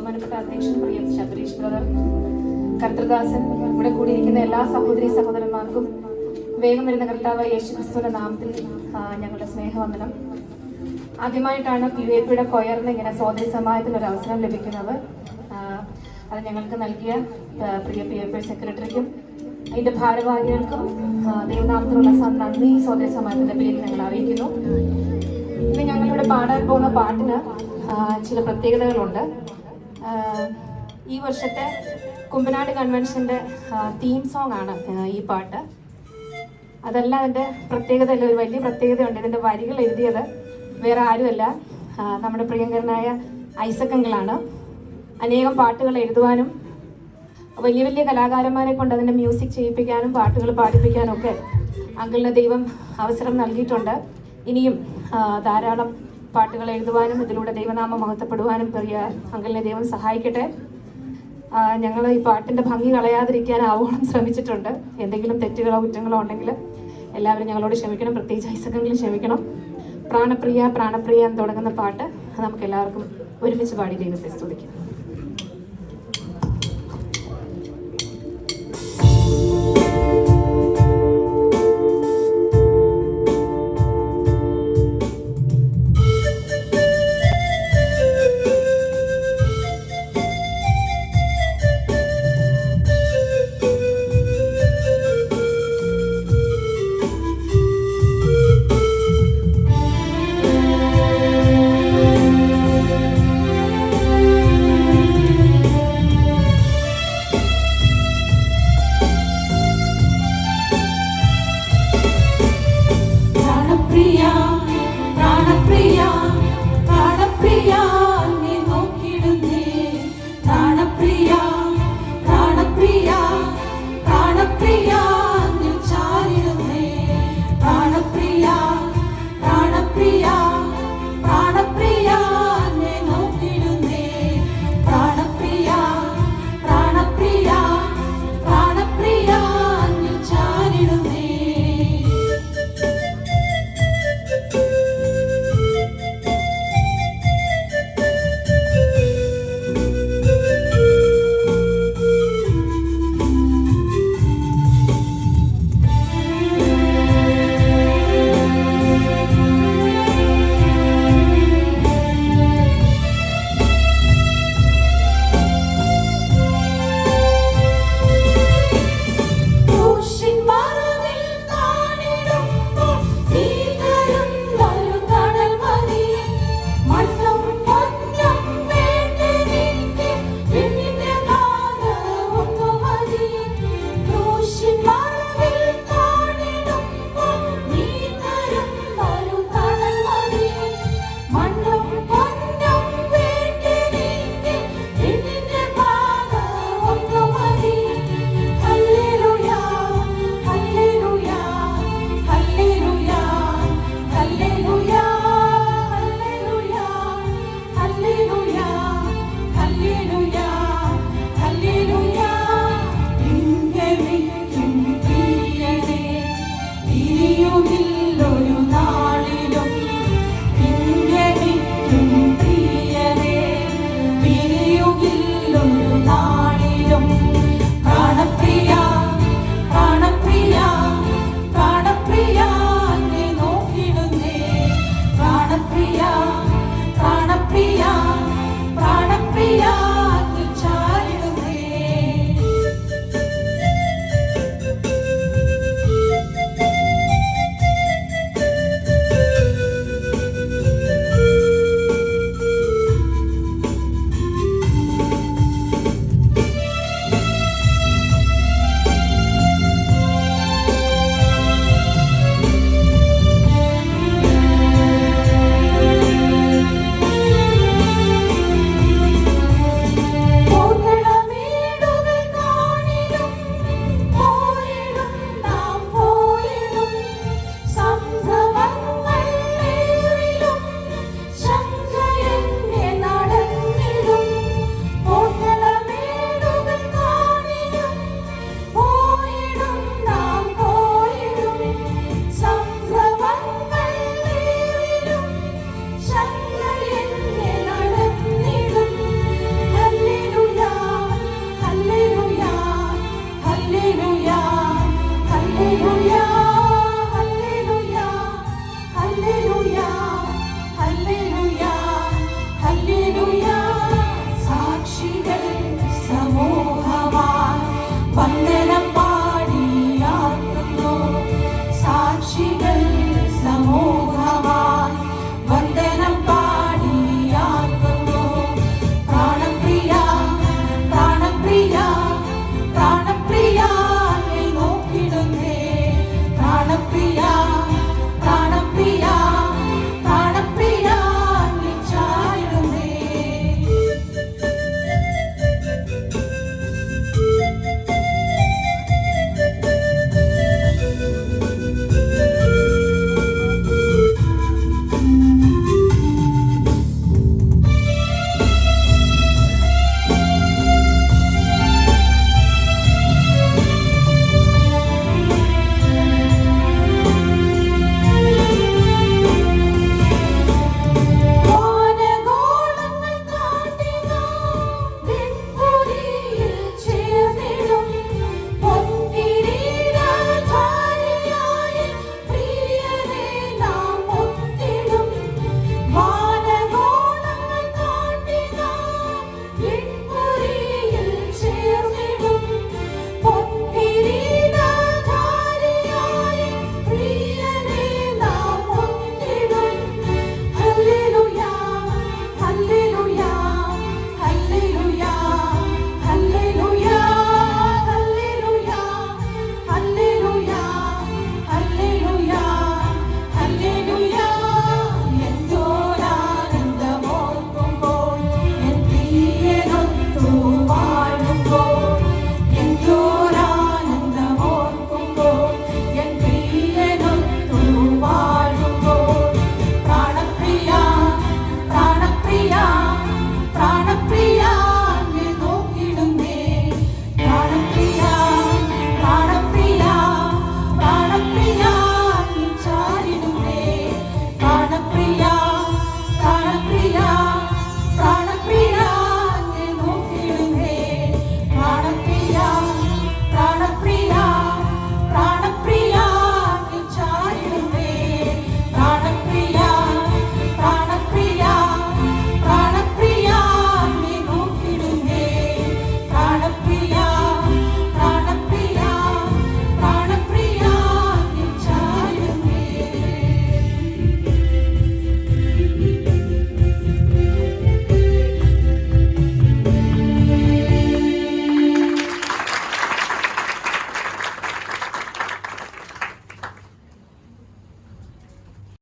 ബഹുമാനപ്പെട്ട അധ്യക്ഷൻ പ്രിയ ശബരീഷ് ബ്രദർ കർത്തൃദാസൻ ഇവിടെ കൂടിയിരിക്കുന്ന എല്ലാ സഹോദരി സഹോദരന്മാർക്കും വേഗം വരുന്ന കർത്താവ് യേശു ക്രിസ്തുവിന്റെ നാമത്തിൽ ഞങ്ങളുടെ സ്നേഹവന്ദനം. ആദ്യമായിട്ടാണ് പി വി പിയുടെ കൊയറിന് ഇങ്ങനെ സ്വാതന്ത്ര്യ സമാജത്തിന് ഒരു അവസരം ലഭിക്കുന്നത്. അത് ഞങ്ങൾക്ക് നൽകിയ പ്രിയ പി എഫ് സെക്രട്ടറിക്കും അതിന്റെ ഭാരവാഹികൾക്കും ദൈവനാമത്തിലുള്ള നന്ദി സ്വാതന്ത്ര്യ സമാജത്തിന്റെ പേരിൽ ഞങ്ങൾ അറിയിക്കുന്നു. ഇന്ന് ഞങ്ങളിവിടെ പാടാൻ പോകുന്ന പാട്ടിന് ചില പ്രത്യേകതകളുണ്ട്. ഈ വർഷത്തെ കുമ്പനാട് കൺവെൻഷന്റെ തീം സോങ് ആണ് ഈ പാട്ട്. അതല്ല അതിന്റെ പ്രത്യേകത ഒരു വലിയ പ്രത്യേകതയുണ്ട്. ഇതിന്റെ വരികൾ എഴുതിയത് വേറെ ആരുമല്ല. നമ്മുടെ പ്രിയങ്കരനായ ഐസക്കങ്കിളാണ് അനേകം പാട്ടുകൾ എഴുതുവാനും വലിയ വലിയ കലാകാരന്മാരെ കൊണ്ട് അതിന്റെ മ്യൂസിക് ചെയ്യിപ്പിക്കാനും പാട്ടുകൾ പാടിപ്പിക്കാനും ഒക്കെ അങ്കിളിന് ദൈവം അവസരം നൽകിയിട്ടുണ്ട്. ഇനിയും ധാരാളം പാട്ടുകൾ എഴുതുവാനും ഇതിലൂടെ ദൈവനാമം മഹത്വപ്പെടുവാനും പ്രിയ അങ്കിളിനെ ദൈവം സഹായിക്കട്ടെ. ഞങ്ങൾ ഈ പാട്ടിന്റെ ഭംഗി കളയാതിരിക്കാൻ ആവോളം ശ്രമിച്ചിട്ടുണ്ട്. എന്തെങ്കിലും തെറ്റുകളോ കുറ്റങ്ങളോ ഉണ്ടെങ്കിൽ എല്ലാവരും ഞങ്ങളോട് ക്ഷമിക്കണം. പ്രത്യേകിച്ച് ഐസക്കെങ്കിലും ക്ഷമിക്കണം. പ്രാണപ്രിയ പ്രാണപ്രിയ എന്ന് തുടങ്ങുന്ന പാട്ട് നമുക്ക് എല്ലാവർക്കും ഒരുമിച്ച് പാടി ദൈവത്തെ സ്തുതിക്കാം.